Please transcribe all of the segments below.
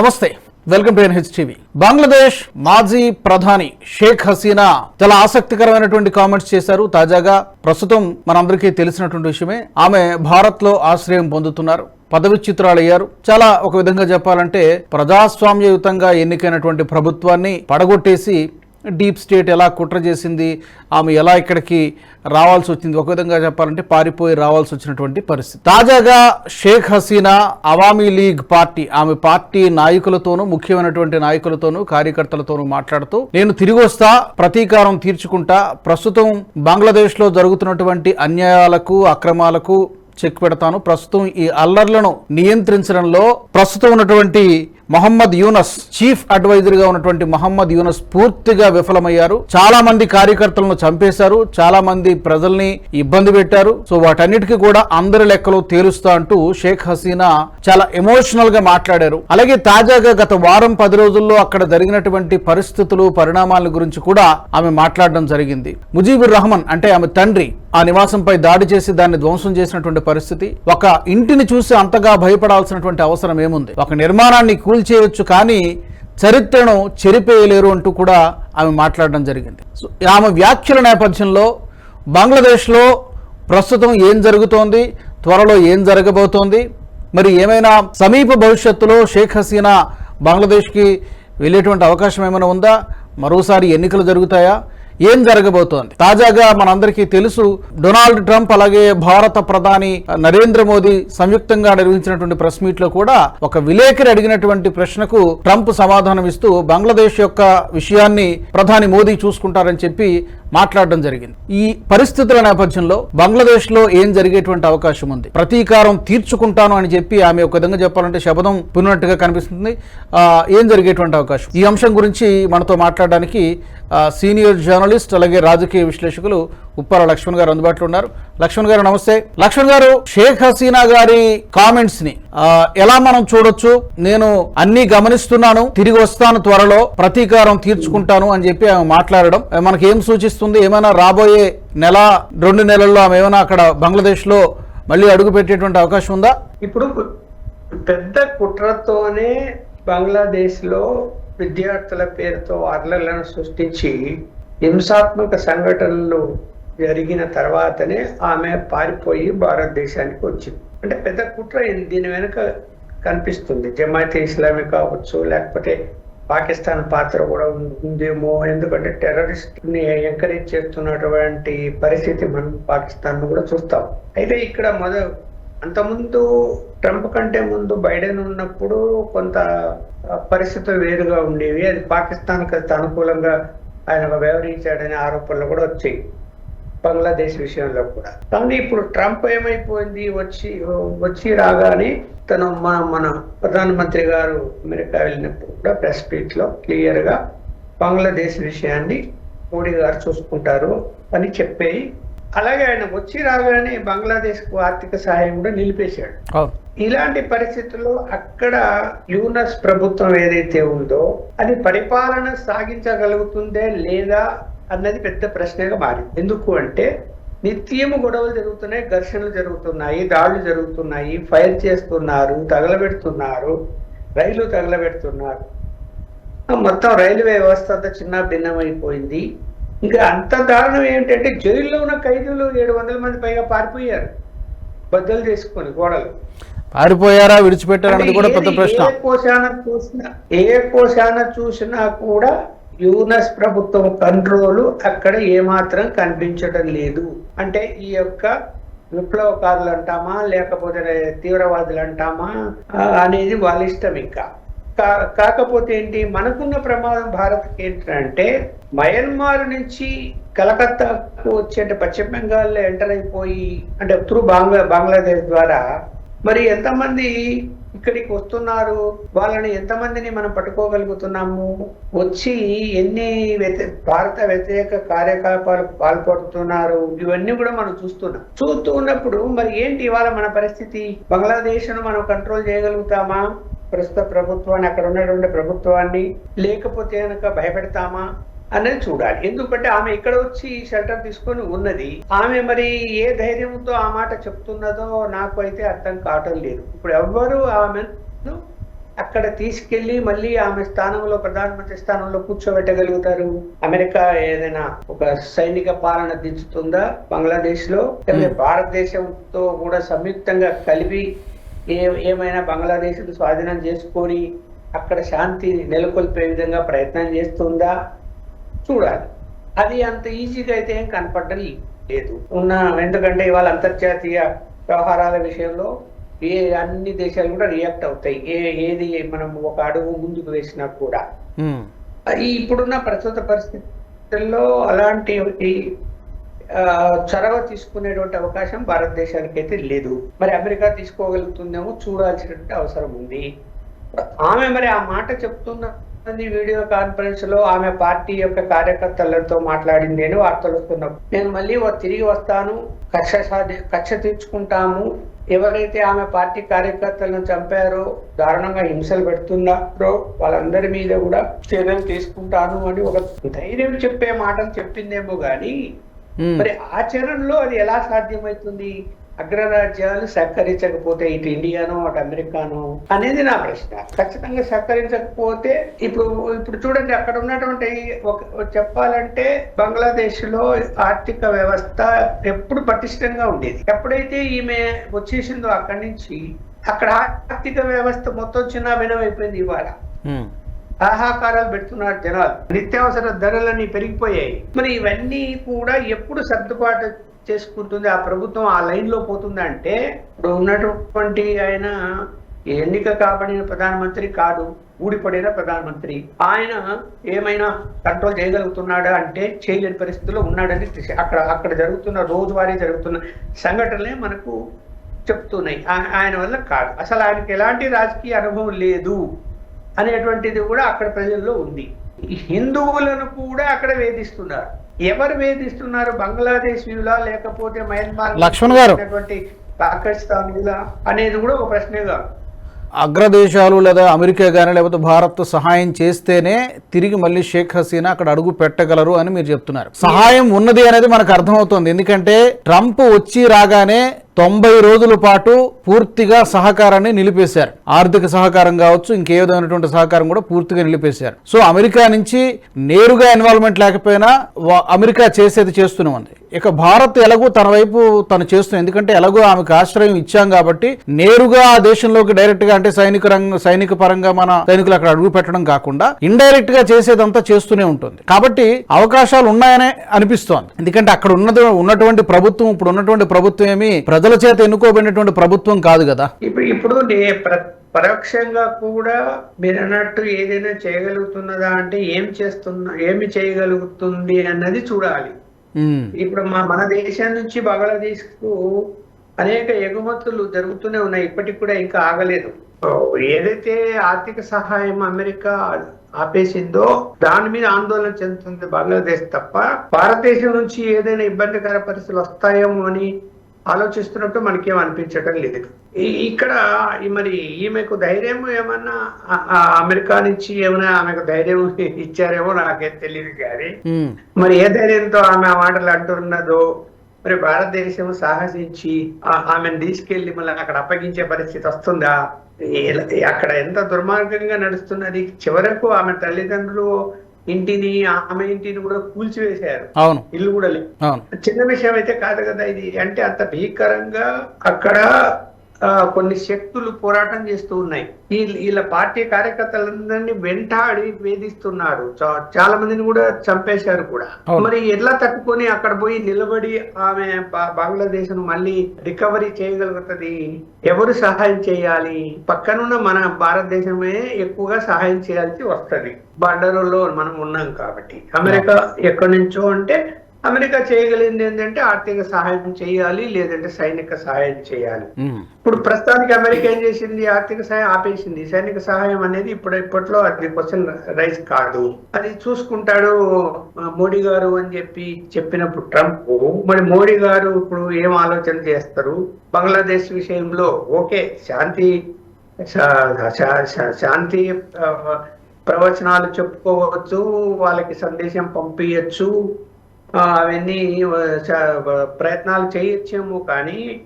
నమస్తే welcome to NH TV Bangladesh మాజీ ప్రధాని షేక్ హసీనా చాలా ఆసక్తికరమైనటువంటి కామెంట్స్ చేశారు. తాజాగా ప్రస్తుతం మనందరికీ తెలిసినటువంటి విషయమే ఆమె భారత్లో ఆశ్రయం పొందుతున్నారు పదవిచ్యుతురాలయ్యారు చాలా ఒక విధంగా చెప్పాలంటే ప్రజాస్వామ్యయుతంగా ఎన్నికైనటువంటి ప్రభుత్వాన్ని పడగొట్టేసి డీప్ స్టేట్ ఎలా కుట్ర చేసింది ఆమె ఎలా ఇక్కడికి రావాల్సి వచ్చింది ఒక విధంగా చెప్పాలంటే పారిపోయి రావాల్సి వచ్చినటువంటి పరిస్థితి. తాజాగా షేక్ హసీనా అవామీ లీగ్ పార్టీ ఆమె పార్టీ నాయకులతోనూ ముఖ్యమైనటువంటి నాయకులతోనూ కార్యకర్తలతోనూ మాట్లాడుతూ నేను తిరిగి వస్తా ప్రతీకారం తీర్చుకుంటా ప్రస్తుతం బంగ్లాదేశ్లో జరుగుతున్నటువంటి అన్యాయాలకు అక్రమాలకు చెక్ పెడతాను. ప్రస్తుతం ఈ అల్లర్లను నియంత్రించడంలో ప్రస్తుతం ఉన్నటువంటి మొహమ్మద్ యూనస్ చీఫ్ అడ్వైజర్గా ఉన్నటువంటి మొహమ్మద్ యూనస్ పూర్తిగా విఫలమయ్యారు. చాలా మంది కార్యకర్తలను చంపేశారు. చాలా మంది ప్రజల్ని ఇబ్బంది పెట్టారు. సో వాటన్నిటికీ కూడా అందరి లెక్కలు తేలుస్తా అంటూ షేక్ హసీనా చాలా ఎమోషనల్గా మాట్లాడారు. అలాగే తాజాగా గత వారం పది రోజుల్లో అక్కడ జరిగినటువంటి పరిస్థితులు పరిణామాల గురించి కూడా ఆమె మాట్లాడడం జరిగింది. ముజీబుర్ రహమాన్ అంటే ఆమె తండ్రి ఆ నివాసంపై దాడి చేసి దాన్ని ధ్వంసం చేసినటువంటి పరిస్థితి. ఒక ఇంటిని చూసి అంతగా భయపడాల్సినటువంటి అవసరం ఏముంది? ఒక నిర్మాణాన్ని కూల్చేయవచ్చు కానీ చరిత్రను చెరిపేయలేరు అంటూ కూడా ఆమె మాట్లాడడం జరిగింది. సో ఆమె వ్యాఖ్యల నేపథ్యంలో బంగ్లాదేశ్లో ప్రస్తుతం ఏం జరుగుతోంది త్వరలో ఏం జరగబోతోంది మరి ఏమైనా సమీప భవిష్యత్తులో షేక్ హసీనా బంగ్లాదేశ్కి వెళ్ళేటువంటి అవకాశం ఏమైనా ఉందా మరోసారి ఎన్నికలు జరుగుతాయా ఏం జరగబోతోంది? తాజాగా మనందరికీ తెలుసు డొనాల్డ్ ట్రంప్ అలాగే భారత ప్రధాని నరేంద్ర మోదీ సంయుక్తంగా నిర్వహించినటువంటి ప్రెస్ మీట్లో కూడా ఒక విలేకరి అడిగినటువంటి ప్రశ్నకు ట్రంప్ సమాధానం ఇస్తూ బంగ్లాదేశ్ యొక్క విషయాన్ని ప్రధాని మోదీ చూసుకుంటారని చెప్పి మాట్లాడడం జరిగింది. ఈ పరిస్థితుల నేపథ్యంలో బంగ్లాదేశ్లో ఏం జరిగేటువంటి అవకాశం ఉంది? ప్రతీకారం తీర్చుకుంటాను అని చెప్పి ఆమె ఒక విధంగా చెప్పాలంటే శబదం పున్నట్టుగా కనిపిస్తుంది. ఏం జరిగేటువంటి అవకాశం? ఈ అంశం గురించి మనతో మాట్లాడడానికి సీనియర్ జర్నలిస్ట్ అలాగే రాజకీయ విశ్లేషకులు ఉప్పార లక్ష్మణ్ గారు అందుబాటులో ఉన్నారు. లక్ష్మణ్ గారు నమస్తే. లక్ష్మణ్ గారు షేక్ హసీనా గారి కామెంట్స్ని ఎలా మనం చూడొచ్చు? నేను అన్ని గమనిస్తున్నాను. తిరిగి వస్తాను త్వరలో. ప్రతీకారం తీర్చుకుంటాను అని చెప్పి ఆమె మాట్లాడడం. మనకి ఏం సూచిస్తుంది? ఏమైనా రాబోయే నెల రెండు నెలల్లో ఆమె ఏమైనా అక్కడ బంగ్లాదేశ్లో మళ్ళీ అడుగు పెట్టేటువంటి అవకాశం ఉందా? ఇప్పుడు పెద్ద కుట్రతోనే బంగ్లాదేశ్లో విద్యార్థుల పేరుతో అర్లలను సృష్టించి హింసాత్మక సంఘటనలు జరిగిన తర్వాతనే ఆమె పారిపోయి భారతదేశానికి వచ్చింది. అంటే పెద్ద కుట్ర దీని వెనుక కనిపిస్తుంది. జమాయితే ఇస్లామీ కావచ్చు లేకపోతే పాకిస్తాన్ పాత్ర కూడా ఉందేమో. ఎందుకంటే టెర్రరిస్ట్ని ఎంకరేజ్ చేస్తున్నటువంటి పరిస్థితి మనం పాకిస్తాన్ కూడా చూస్తాం. అయితే ఇక్కడ మొద అంతకుముందు ట్రంప్ కంటే ముందు బైడెన్ ఉన్నప్పుడు కొంత పరిస్థితులు వేరుగా ఉండేవి. అది పాకిస్తాన్కి అనుకూలంగా ఆయన వ్యవహరించాడనే ఆరోపణలు కూడా వచ్చాయి. బంగ్లాదేశ్ విషయంలో కూడా. కానీ ఇప్పుడు ట్రంప్ ఏమైపోయింది? వచ్చి వచ్చి రాగానే తను మన మన ప్రధానమంత్రి గారు అమెరికా వెళ్ళినప్పుడు కూడా ప్రెస్ మీట్ క్లియర్గా బంగ్లాదేశ్ విషయాన్ని మోడీ గారు చూసుకుంటారు అని చెప్పేయి. అలాగే ఆయన వచ్చి రాగానే బంగ్లాదేశ్కు ఆర్థిక సహాయం కూడా నిలిపేశాడు. ఇలాంటి పరిస్థితుల్లో అక్కడ యూనస్ ప్రభుత్వం ఏదైతే ఉందో అది పరిపాలన సాగించగలుగుతుందే లేదా అన్నది పెద్ద ప్రశ్నగా మారింది. ఎందుకు అంటే నిత్యము గొడవలు జరుగుతున్నాయి ఘర్షణలు జరుగుతున్నాయి దాడులు జరుగుతున్నాయి ఫైర్ చేస్తున్నారు తగలబెడుతున్నారు రైలు తగలబెడుతున్నారు. మొత్తం రైల్వే వ్యవస్థ అంతా చిన్న భిన్నమైపోయింది. ఇంకా అంత దారుణం ఏంటంటే జైల్లో ఉన్న ఖైదీలు ఏడు వందల మంది పైగా పారిపోయారు. బద్దలు చేసుకొని గోడలు. పారిపోయారా విడిచిపెట్టారా అన్నది కూడా పెద్ద ప్రశ్న. ఏ కోశాన చూసినా ఏ కోశాన చూసినా కూడా యూనస్ ప్రభుత్వం కంట్రోల్ అక్కడ ఏమాత్రం కనిపించడం లేదు. అంటే ఈ యొక్క విప్లవకారులు అంటామా లేకపోతే తీవ్రవాదులు అంటామా అనేది వాళ్ళ ఇష్టం ఇంకా. కాకపోతే ఏంటి? మనకున్న ప్రమాదం భారత్కి ఏంటంటే మయన్మార్ నుంచి కలకత్తాకు వచ్చి అంటే పశ్చిమ బెంగాల్లో ఎంటర్ అయిపోయి అంటే త్రూ బంగ్లా బంగ్లాదేశ్ ద్వారా మరి ఎంతమంది ఇక్కడికి వస్తున్నారు? వాళ్ళని ఎంతమందిని మనం పట్టుకోగలుగుతున్నాము? వచ్చి ఎన్ని భారత వ్యతిరేక కార్యకలాపాలు పాల్పడుతున్నారు? ఇవన్నీ కూడా మనం చూస్తున్నాం. చూస్తూ ఉన్నప్పుడు మరి ఏంటి ఇవాళ మన పరిస్థితి? బంగ్లాదేశ్ను మనం కంట్రోల్ చేయగలుగుతామా? ప్రస్తుత ప్రభుత్వాన్ని అక్కడ ఉన్నటువంటి ప్రభుత్వాన్ని లేకపోతే కనుక భయపెడతామా అనేది చూడాలి. ఎందుకంటే ఆమె ఇక్కడ వచ్చి షెల్టర్ తీసుకొని ఉన్నది. ఆమె మరి ఏ ధైర్యంతో ఆ మాట చెప్తున్నదో నాకు అయితే అర్థం కావటం లేదు. ఇప్పుడు ఎవ్వరు ఆమెను అక్కడ తీసుకెళ్ళి మళ్ళీ ఆమె స్థానంలో ప్రధానమంత్రి స్థానంలో కూర్చోబెట్టగలుగుతారు? అమెరికా ఏదైనా ఒక సైనిక పాలన దించుతుందా? బంగ్లాదేశ్లో భారతదేశంతో కూడా సంయుక్తంగా కలిపి ఏ ఏమైనా బంగ్లాదేశ్ స్వాధీనం చేసుకొని అక్కడ శాంతి నెలకొల్పే విధంగా ప్రయత్నం చేస్తుందా? చూడాలి. అది అంత ఈజీగా అయితే ఏం కనపడడం లేదు. ఉన్న ఎందుకంటే ఇవాళ అంతర్జాతీయ వ్యవహారాల విషయంలో ఏ అన్ని దేశాలు కూడా రియాక్ట్ అవుతాయి. ఏ ఏది మనం ఒక అడుగు ముందుకు వేసినా కూడా. ఈ ఇప్పుడున్న ప్రస్తుత పరిస్థితుల్లో అలాంటి చొరవ తీసుకునేటువంటి అవకాశం భారతదేశానికి అయితే లేదు. మరి అమెరికా తీసుకోగలుగుతుందేమో చూడాల్సినటువంటి అవసరం ఉంది. ఆమె మరి ఆ మాట చెప్తున్నది వీడియో కాన్ఫరెన్స్లో ఆమె పార్టీ యొక్క కార్యకర్తలతో మాట్లాడింది అని వార్తలు వస్తున్నాం నేను మళ్ళీ తిరిగి వస్తాను. కక్ష సాధి కక్ష తీర్చుకుంటాము. ఎవరైతే ఆమె పార్టీ కార్యకర్తలను చంపారో దారుణంగా హింసలు పెడుతున్నారో వాళ్ళందరి మీద కూడా చర్యలు తీసుకుంటాను అని ఒక ధైర్యం చెప్పే మాటలు చెప్పిందేమో కానీ ఉమ్. మరి ఆచరణలో అది ఎలా సాధ్యమవుతుంది? అగ్రరాజ్యాలు సహకరించకపోతే ఇటు ఇండియానో అటు అమెరికానో అనేది నా ప్రశ్న. ఖచ్చితంగా సహకరించకపోతే ఇప్పుడు ఇప్పుడు చూడండి అక్కడ ఉన్నటువంటి ఒక చెప్పాలంటే బంగ్లాదేశ్లో ఆర్థిక వ్యవస్థ ఎప్పుడు పటిష్టంగా ఉండేది. ఎప్పుడైతే ఈమె వచ్చేసిందో అక్కడి నుంచి అక్కడ ఆర్థిక వ్యవస్థ మొత్తం చిన్న భిన్నమైపోయింది ఇవాళ. హాహాకారాలు పెడుతున్నారు జనాలు. నిత్యావసర ధరలన్నీ పెరిగిపోయాయి. మరి ఇవన్నీ కూడా ఎప్పుడు సర్దుబాటు చేసుకుంటుంది? ఆ ప్రభుత్వం ఆ లైన్లో పోతుంది అంటే ఇప్పుడు ఉన్నటువంటి ఆయన ఎన్నిక కాబడిన ప్రధానమంత్రి కాదు ఊడిపడిన ప్రధానమంత్రి. ఆయన ఏమైనా కంట్రోల్ చేయగలుగుతున్నాడా అంటే చేయలేని పరిస్థితిలో ఉన్నాడని తెలిసి- అక్కడ అక్కడ జరుగుతున్న రోజువారీ జరుగుతున్న సంఘటనలే మనకు చెప్తున్నాయి. ఆయన వల్ల కాదు. అసలు ఆయనకి ఎలాంటి రాజకీయ అనుభవం లేదు. అనేటువంటిది కూడా అక్కడ ప్రజల్లో ఉంది. హిందువులను కూడా అక్కడ వేధిస్తున్నారు. ఎవరు వేధిస్తున్నారు? బంగ్లాదేశ్ లేకపోతే మయన్మార్ లక్ష్మణ్ గారు. ఉన్నటువంటి పాకిస్తాన్ అనేది కూడా ఒక ప్రశ్నగా అగ్రదేశాలు లేదా అమెరికా కానీ లేకపోతే భారత్ సహాయం చేస్తేనే తిరిగి మళ్ళీ షేక్ హసీనా అక్కడ అడుగు పెట్టగలరు అని మీరు చెప్తున్నారు. సహాయం ఉన్నది అనేది మనకు అర్థమవుతోంది. ఎందుకంటే ట్రంప్ వచ్చి రాగానే తొంభై రోజుల పాటు పూర్తిగా సహకారాన్ని నిలిపేశారు. ఆర్థిక సహకారం కావచ్చు ఇంకే విధమైనటువంటి సహకారం కూడా పూర్తిగా నిలిపేశారు. సో అమెరికా నుంచి నేరుగా ఇన్వాల్వ్మెంట్ లేకపోయినా అమెరికా చేసేది చేస్తూనే ఉంది. ఇక భారత్ ఎలాగో తన వైపు తను చేస్తుంది. ఎందుకంటే ఎలాగో ఆమెకు ఆశ్రయం ఇచ్చాం కాబట్టి నేరుగా ఆ దేశంలోకి డైరెక్ట్గా అంటే సైనిక రంగ సైనిక పరంగా మన సైనికులు అక్కడ అడుగు పెట్టడం కాకుండా ఇండైరెక్ట్గా చేసేదంతా చేస్తూనే ఉంటుంది. కాబట్టి అవకాశాలు ఉన్నాయనే అనిపిస్తోంది. ఎందుకంటే అక్కడ ఉన్నది ఉన్నటువంటి ప్రభుత్వం ఇప్పుడు ఉన్నటువంటి ప్రభుత్వం ఏమి ప్రజల చేత ఎన్నుకోబడినటువంటి ప్రభుత్వం కాదు కదా. ఇప్పుడు ఇప్పుడు పరోక్షంగా కూడా మీరు అన్నట్టు ఏదైనా చేయగలుగుతున్నదా అంటే ఏం చేస్తున్నా ఏమి చేయగలుగుతుంది అన్నది చూడాలి. ఇప్పుడు మా మన దేశం నుంచి బంగ్లాదేశ్కు అనేక ఎగుమతులు జరుగుతూనే ఉన్నాయి. ఇప్పటికి కూడా ఇంకా ఆగలేదు. ఏదైతే ఆర్థిక సహాయం అమెరికా ఆపేసిందో దాని మీద ఆందోళన చెందుతుంది బంగ్లాదేశ్ తప్ప. భారతదేశం నుంచి ఏదైనా ఇబ్బందికర పరిస్థితులు వస్తాయేమో అని ఆలోచిస్తున్నట్టు మనకేం అనిపించడం లేదు. ఇక్కడ మరి ఈమెకు ధైర్యం ఏమన్నా అమెరికా నుంచి ఏమైనా ఆమెకు ధైర్యం ఇచ్చారేమో నాకేం తెలియదు కానీ మరి ఏ ధైర్యంతో ఆమె ఆ మాటలు అంటున్నదో మరి భారతదేశం సాహసించి ఆమెను తీసుకెళ్ళి మళ్ళీ అక్కడ అప్పగించే పరిస్థితి వస్తుందా? అక్కడ ఎంత దుర్మార్గంగా నడుస్తున్నది? చివరకు ఆమె తల్లిదండ్రులు ఇంటిని ఆమె ఇంటిని కూడా కూల్చివేశారు. అవును. ఇల్లు కూడా చిన్న విషయం అయితే కాదు కదా ఇది. అంటే అంత భీకరంగా అక్కడ కొన్ని శక్తులు పోరాటం చేస్తూ ఉన్నాయి. వీళ్ళ పార్టీ కార్యకర్తలందరినీ వెంటాడి వేధిస్తున్నారు. చాలా మందిని కూడా చంపేశారు కూడా. మరి ఎట్లా తట్టుకొని అక్కడ పోయి నిలబడి ఆమె బంగ్లాదేశ్ను మళ్ళీ రికవరీ చేయగలుగుతుంది. ఎవరు సహాయం చేయాలి? పక్కనున్న మన భారతదేశమే ఎక్కువగా సహాయం చేయాల్సి వస్తది. బార్డర్లో మనం ఉన్నాం కాబట్టి. అమెరికా ఎక్కడి నుంచో అంటే అమెరికా చేయగలిగింది ఏంటంటే ఆర్థిక సహాయం చేయాలి లేదంటే సైనిక సహాయం చేయాలి. ఇప్పుడు ప్రస్తుతానికి అమెరికా ఏం చేసింది? ఆర్థిక సహాయం ఆపేసింది. సైనిక సహాయం అనేది ఇప్పుడు ఇప్పట్లో అది క్వశ్చన్ రైస్ కాదు. అది చూసుకుంటాడు మోడీ గారు అని చెప్పి చెప్పినప్పుడు ట్రంప్ మరి మోడీ గారు ఇప్పుడు ఏం ఆలోచన చేస్తారు? బంగ్లాదేశ్ విషయంలో ఓకే శాంతి శాంతి ప్రవచనాలు చెప్పుకోవచ్చు వాళ్ళకి సందేశం పంపించచ్చు అవన్నీ ప్రయత్నాలు చేయొచ్చేమో కానీ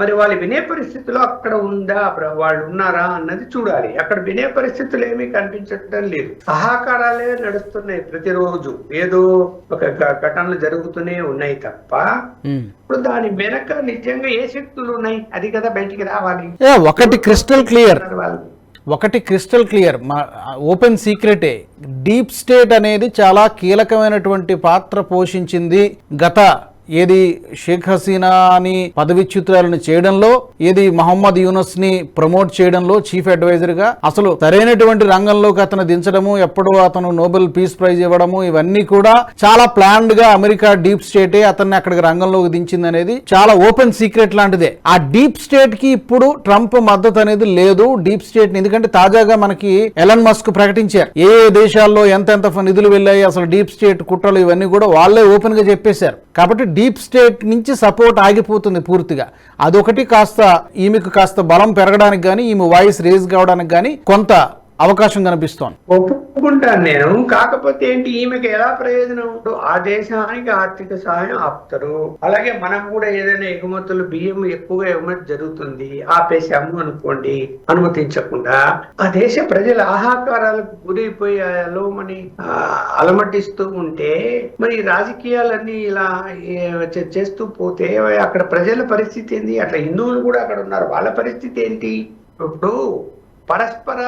మరి వాళ్ళు వినే పరిస్థితిలో అక్కడ ఉందా? వాళ్ళు ఉన్నారా అన్నది చూడాలి. అక్కడ వినే పరిస్థితులు ఏమీ కనిపించడం లేదు. సహకారాలే నడుస్తున్నాయి ప్రతిరోజు. ఏదో ఒక ఘటనలు జరుగుతూనే ఉన్నాయి తప్ప. ఇప్పుడు దాని వెనక నిజంగా ఏ శక్తులు ఉన్నాయి? అది కదా బయటికి రావాలి. ఒకటి క్రిస్టల్ క్లియర్. వాళ్ళు ఒకటి క్రిస్టల్ క్లియర్ మా ఓపెన్ సీక్రెటే. డీప్ స్టేట్ అనేది చాలా కీలకమైనటువంటి పాత్ర పోషించింది గత ఏది షేక్ హసీనాని పదవిచ్యుతురాలను చేయడంలో ఏది మహమ్మద్ యూనస్ని ప్రమోట్ చేయడంలో చీఫ్ అడ్వైజర్గా అసలు సరైనటువంటి రంగంలోకి అతను దించడము ఎప్పుడు అతను నోబెల్ పీస్ ప్రైజ్ ఇవ్వడము ఇవన్నీ కూడా చాలా ప్లాన్డ్గా అమెరికా డీప్ స్టేటే అతన్ని అక్కడికి రంగంలోకి దించింది అనేది చాలా ఓపెన్ సీక్రెట్ లాంటిదే. ఆ డీప్ స్టేట్కి ఇప్పుడు ట్రంప్ మద్దతు అనేది లేదు డీప్ స్టేట్ ఎందుకంటే తాజాగా మనకి ఎలన్ మస్క్ ప్రకటించారు. ఏ ఏ దేశాల్లో ఎంతెంత నిధులు వెళ్ళాయి అసలు డీప్ స్టేట్ కుట్రలు ఇవన్నీ కూడా వాళ్ళే ఓపెన్గా చెప్పేశారు. కాబట్టి డీప్ స్టేట్ నుంచి సపోర్ట్ ఆగిపోతుంది పూర్తిగా. అదొకటి కాస్త ఈమెకు కాస్త బలం పెరగడానికి కానీ ఈమె వాయిస్ రేజ్ కావడానికి కానీ కొంత అవకాశం కనిపిస్తోంది. ఒప్పుకుంటాను నేను. కాకపోతే ఏంటి ఈమెకి ఎలా ప్రయోజనం ఉందో ఆ దేశానికి ఆర్థిక సహాయం ఆపుతారు. అలాగే మనం కూడా ఏదైనా ఎగుమతులు బియ్యం ఎక్కువగా ఎగుమతి జరుగుతుంది ఆపేసాము అనుకోండి అనుమతించకుండా ఆ దేశ ప్రజల ఆహాకారాలకు గురైపోయాలో మని అలమటిస్తూ ఉంటే మరి రాజకీయాలన్నీ ఇలా చేస్తూ పోతే అక్కడ ప్రజల పరిస్థితి ఏంది? అట్లా హిందువులు కూడా అక్కడ ఉన్నారు. వాళ్ళ పరిస్థితి ఏంటి? ఇప్పుడు పరస్పర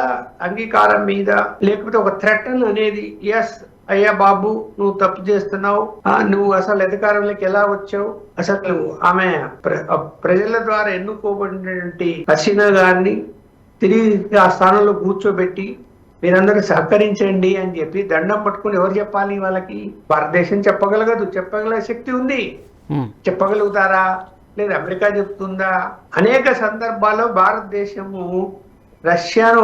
అంగీకారం మీద లేకపోతే ఒక థ్రెటన్ అనేది ఎస్ అయ్యా బాబు నువ్వు తప్పు చేస్తున్నావు. ఆ, నువ్వు అసలు అధికారంలోకి ఎలా వచ్చావు? అసలు ఆమె ప్రజల ద్వారా ఎన్నుకోబడినటువంటి హసీనా గారిని తిరిగి ఆ స్థానంలో కూర్చోబెట్టి మీరందరూ సహకరించండి అని చెప్పి దండం పట్టుకుని ఎవరు చెప్పాలి వాళ్ళకి? భారతదేశం చెప్పగలగదు చెప్పగల శక్తి ఉంది. చెప్పగలుగుతారా? లేదా అమెరికా చెప్తుందా? అనేక సందర్భాల్లో భారతదేశము రష్యాను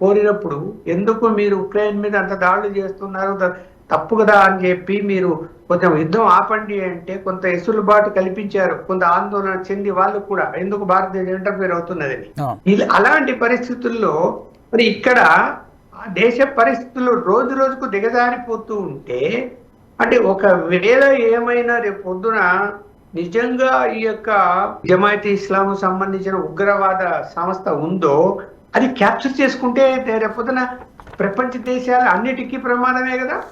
కోరినప్పుడు ఎందుకు మీరు ఉక్రెయిన్ మీద అంత దాడులు చేస్తున్నారు? తప్పు కదా అని చెప్పి మీరు కొంచెం యుద్ధం ఆపండి అంటే కొంత ఎసులుబాటు కల్పించారు. కొంత ఆందోళన చెంది వాళ్ళు కూడా. ఎందుకు భారతదేశం ఇంటర్ఫీర్ అవుతున్నదని అలాంటి పరిస్థితుల్లో మరి ఇక్కడ ఆ దేశ పరిస్థితులు రోజు రోజుకు దిగజారిపోతూ ఉంటే అంటే ఒకవేళ ఏమైనా రేపు పొద్దున నిజంగా ఈ యొక్క జమాయత్ ఇస్లాం సంబంధించిన ఉగ్రవాద సంస్థ ఉందో అది క్యాప్చర్ చేసుకుంటే రేపు పొద్దున ప్రపంచ దేశాలు అన్నిటికీ ప్రమాదమే కదా?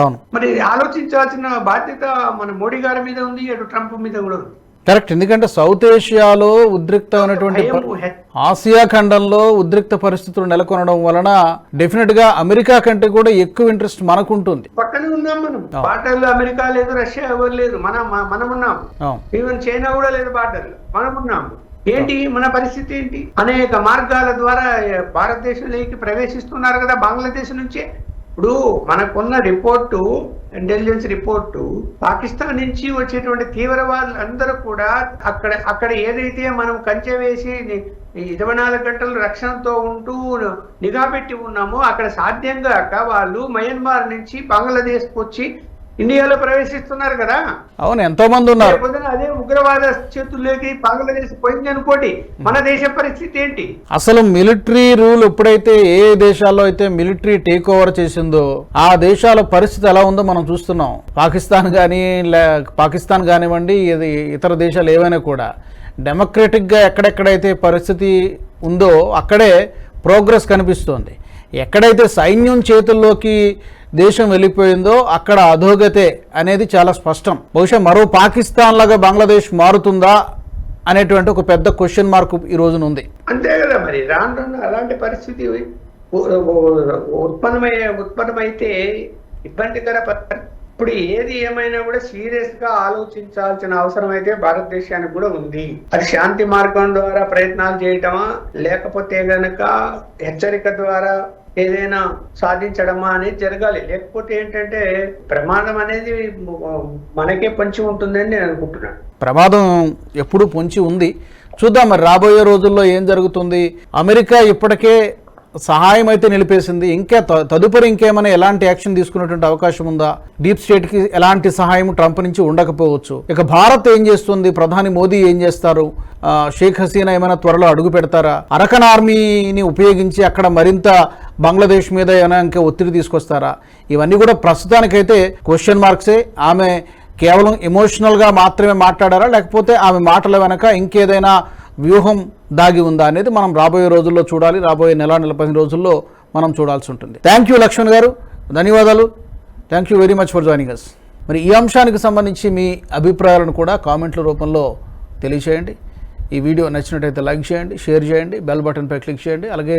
అవును. మరి ఆలోచించాల్సిన బాధ్యత మన మోడీ గారి మీద ఉంది అటు ట్రంప్ మీద కూడా ఉంది. కరెక్ట్. ఎందుకంటే సౌత్ ఏషియాలో ఉద్రిక్తమైనటువంటి భయం, హె- ఆసియా ఖండంలో ఉద్రిక్త పరిస్థితులు నెలకొనడం వలన డెఫినెట్గా అమెరికా కంటే కూడా ఎక్కువ ఇంట్రెస్ట్ మనకుంటుంది. పక్కనే ఉన్నాం మనం. బార్డర్లో అమెరికా లేదు రష్యా ఎవరు లేదు. మనం మనం ఉన్నాం ఈవెన్ చైనా కూడా లేదు బార్డర్లో. మనం ఉన్నాము ఏంటి? మన పరిస్థితి ఏంటి? అనేక మార్గాల ద్వారా భారతదేశంలోకి ప్రవేశిస్తున్నారు కదా బంగ్లాదేశ్ నుంచే. ఇప్పుడు మనకున్న రిపోర్టు ఇంటెలిజెన్స్ రిపోర్టు పాకిస్తాన్ నుంచి వచ్చేటువంటి తీవ్రవాదులు అందరూ కూడా అక్కడ అక్కడ ఏదైతే మనం కంచె వేసి ఇరవై నాలుగు గంటలు రక్షణతో ఉంటూ నిఘా పెట్టి ఉన్నామో అక్కడ సాధ్యం కాక వాళ్ళు మయన్మార్ నుంచి బంగ్లాదేశ్కి వచ్చి ఇండియాలో ప్రవేశిస్తున్నారు కదా? అవును ఎంతో మంది ఉన్నారు. అదే ఉగ్రవాద చేతుల్లోకి బంగ్లాదేశ్ పోయింది అనుకోండి మన దేశ పరిస్థితి ఏంటి? అసలు మిలిటరీ రూల్ ఎప్పుడైతే ఏ దేశాల్లో అయితే మిలిటరీ టేక్ ఓవర్ చేసిందో ఆ దేశాల పరిస్థితి ఎలా ఉందో మనం చూస్తున్నాం. పాకిస్తాన్ కానీ పాకిస్తాన్ కానివ్వండి ఇది ఇతర దేశాలు ఏవైనా కూడా డెమోక్రటిక్గా ఎక్కడెక్కడైతే పరిస్థితి ఉందో అక్కడే ప్రోగ్రెస్ కనిపిస్తోంది. ఎక్కడైతే సైన్యం చేతుల్లోకి దేశం వెళ్ళిపోయిందో అక్కడ అధోగతే అనేది చాలా స్పష్టం. బహుశా మరో పాకిస్తాన్ లాగా బంగ్లాదేశ్ మారుతుందా అనేటువంటి ఒక పెద్ద క్వశ్చన్ మార్క్ ఈ రోజున ఉంది. అంతే కదా మరి. రాను రాను అలాంటి పరిస్థితి ఉత్పన్నమై ఉత్పన్నమైతే ఇబ్బందికర ఇప్పుడు ఏది ఏమైనా కూడా సీరియస్గా ఆలోచించాల్సిన అవసరం అయితే భారతదేశానికి కూడా ఉంది. అది శాంతి మార్గం ద్వారా ప్రయత్నాలు చేయటమా? లేకపోతే గనక హెచ్చరిక ద్వారా ఏదైనా సాధించడమా అనేది జరగాలి. లేకపోతే ఏంటంటే ప్రమాదం అనేది మనకే పంచి ఉంటుందని నేను అనుకుంటున్నాను. ప్రమాదం ఎప్పుడూ పొంచి ఉంది. చూద్దాం మరి రాబోయే రోజుల్లో ఏం జరుగుతుంది. అమెరికా ఇప్పటికే సహాయం అయితే నిలిపేసింది. ఇంకా త- తదుపరి ఇంకేమైనా ఎలాంటి యాక్షన్ తీసుకునేటువంటి అవకాశం ఉందా? డీప్ స్టేట్కి ఎలాంటి సహాయం ట్రంప్ నుంచి ఉండకపోవచ్చు. ఇక భారత్ ఏం చేస్తుంది? ప్రధాని మోదీ ఏం చేస్తారు? షేక్ హసీనా ఏమైనా త్వరలో అడుగు పెడతారా? అరకన్ ఆర్మీని ఉపయోగించి అక్కడ మరింత బంగ్లాదేశ్ మీద ఏమైనా ఇంకా ఒత్తిడి తీసుకొస్తారా? ఇవన్నీ కూడా ప్రస్తుతానికైతే క్వశ్చన్ మార్క్సే ఆమె కేవలం ఎమోషనల్గా మాత్రమే మాట్లాడారా? లేకపోతే ఆమె మాటల వెనక ఇంకేదైనా వ్యూహం దాగి ఉందా అనేది మనం రాబోయే రోజుల్లో చూడాలి. రాబోయే నెల నెల పది రోజుల్లో మనం చూడాల్సి ఉంటుంది. Thank you Laxman garu. ధన్యవాదాలు. Thank you very much for joining us మరి ఈ అంశానికి సంబంధించి మీ అభిప్రాయాలను కూడా కామెంట్ల రూపంలో తెలియచేయండి. ఈ వీడియో నచ్చినట్టయితే లైక్ చేయండి షేర్ చేయండి బెల్ బటన్పై క్లిక్ చేయండి. అలాగే